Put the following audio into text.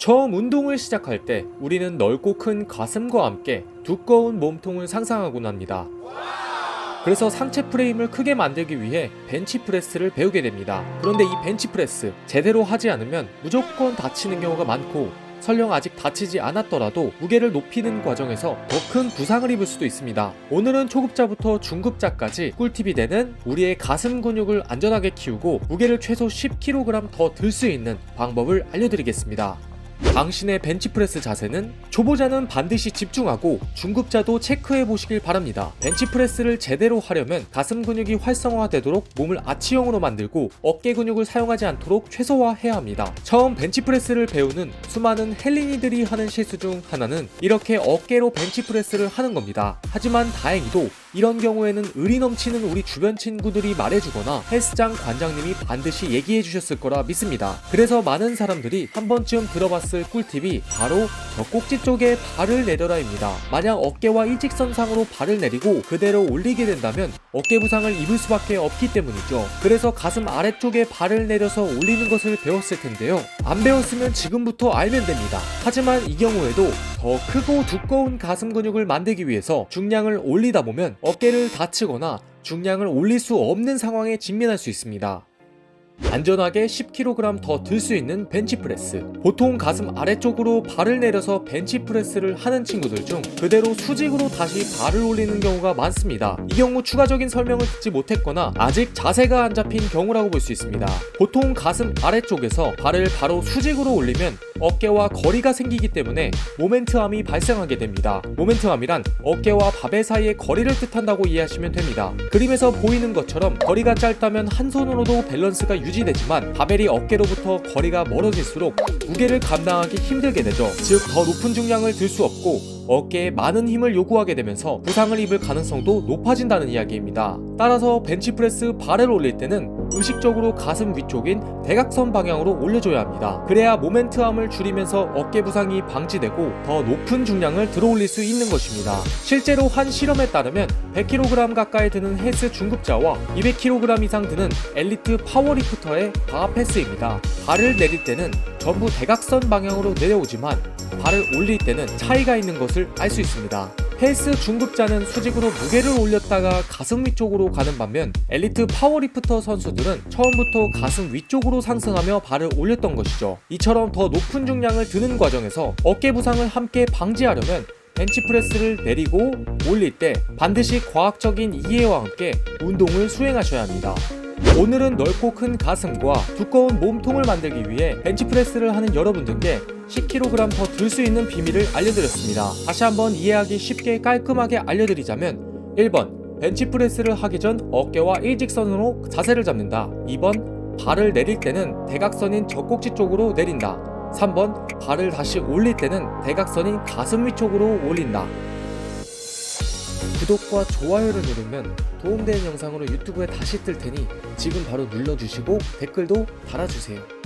처음 운동을 시작할 때 우리는 넓고 큰 가슴과 함께 두꺼운 몸통을 상상하곤 합니다. 그래서 상체 프레임을 크게 만들기 위해 벤치프레스를 배우게 됩니다. 그런데 이 벤치프레스 제대로 하지 않으면 무조건 다치는 경우가 많고 설령 아직 다치지 않았더라도 무게를 높이는 과정에서 더 큰 부상을 입을 수도 있습니다. 오늘은 초급자부터 중급자까지 꿀팁이 되는 우리의 가슴 근육을 안전하게 키우고 무게를 최소 10kg 더 들 수 있는 방법을 알려드리겠습니다. 당신의 벤치프레스 자세는 초보자는 반드시 집중하고 중급자도 체크해 보시길 바랍니다. 벤치프레스를 제대로 하려면 가슴 근육이 활성화되도록 몸을 아치형으로 만들고 어깨 근육을 사용하지 않도록 최소화해야 합니다. 처음 벤치프레스를 배우는 수많은 헬린이들이 하는 실수 중 하나는 이렇게 어깨로 벤치프레스를 하는 겁니다. 하지만 다행히도 이런 경우에는 의리 넘치는 우리 주변 친구들이 말해주거나 헬스장 관장님이 반드시 얘기해 주셨을 거라 믿습니다. 그래서 많은 사람들이 한 번쯤 들어봤을 꿀팁이 바로 젖꼭지 쪽에 발을 내려라입니다. 만약 어깨와 일직선상으로 발을 내리고 그대로 올리게 된다면 어깨 부상을 입을 수밖에 없기 때문이죠. 그래서 가슴 아래쪽에 발을 내려서 올리는 것을 배웠을 텐데요. 안 배웠으면 지금부터 알면 됩니다. 하지만 이 경우에도 더 크고 두꺼운 가슴 근육을 만들기 위해서 중량을 올리다 보면 어깨를 다치거나 중량을 올릴 수 없는 상황에 직면할 수 있습니다. 안전하게 10kg 더 들 수 있는 벤치프레스. 보통 가슴 아래쪽으로 발을 내려서 벤치프레스를 하는 친구들 중 그대로 수직으로 다시 발을 올리는 경우가 많습니다. 이 경우 추가적인 설명을 듣지 못했거나 아직 자세가 안 잡힌 경우라고 볼 수 있습니다. 보통 가슴 아래쪽에서 발을 바로 수직으로 올리면 어깨와 거리가 생기기 때문에 모멘트암이 발생하게 됩니다. 모멘트암이란 어깨와 바벨 사이의 거리를 뜻한다고 이해하시면 됩니다. 그림에서 보이는 것처럼 거리가 짧다면 한 손으로도 밸런스가 유지되지만 바벨이 어깨로부터 거리가 멀어질수록 무게를 감당하기 힘들게 되죠. 즉 더 높은 중량을 들 수 없고 어깨에 많은 힘을 요구하게 되면서 부상을 입을 가능성도 높아진다는 이야기입니다. 따라서 벤치프레스 발을 올릴 때는 의식적으로 가슴 위쪽인 대각선 방향으로 올려줘야 합니다. 그래야 모멘트암을 줄이면서 어깨 부상이 방지되고 더 높은 중량을 들어 올릴 수 있는 것입니다. 실제로 한 실험에 따르면 100kg 가까이 드는 헬스 중급자와 200kg 이상 드는 엘리트 파워리프터의 바하 패스입니다. 발을 내릴 때는 전부 대각선 방향으로 내려오지만 발을 올릴 때는 차이가 있는 것을 알 수 있습니다. 헬스 중급자는 수직으로 무게를 올렸다가 가슴 위쪽으로 가는 반면 엘리트 파워리프터 선수들은 처음부터 가슴 위쪽으로 상승하며 발을 올렸던 것이죠. 이처럼 더 높은 중량을 드는 과정에서 어깨 부상을 함께 방지하려면 벤치프레스를 내리고 올릴 때 반드시 과학적인 이해와 함께 운동을 수행하셔야 합니다. 오늘은 넓고 큰 가슴과 두꺼운 몸통을 만들기 위해 벤치프레스를 하는 여러분들께 10kg 더 들 수 있는 비밀을 알려드렸습니다. 다시 한번 이해하기 쉽게 깔끔하게 알려드리자면 1번 벤치프레스를 하기 전 어깨와 일직선으로 자세를 잡는다. 2번 발을 내릴 때는 대각선인 젖꼭지 쪽으로 내린다. 3번 발을 다시 올릴 때는 대각선인 가슴 위 쪽으로 올린다. 구독과 좋아요를 누르면 도움되는 영상으로 유튜브에 다시 뜰 테니 지금 바로 눌러주시고 댓글도 달아주세요.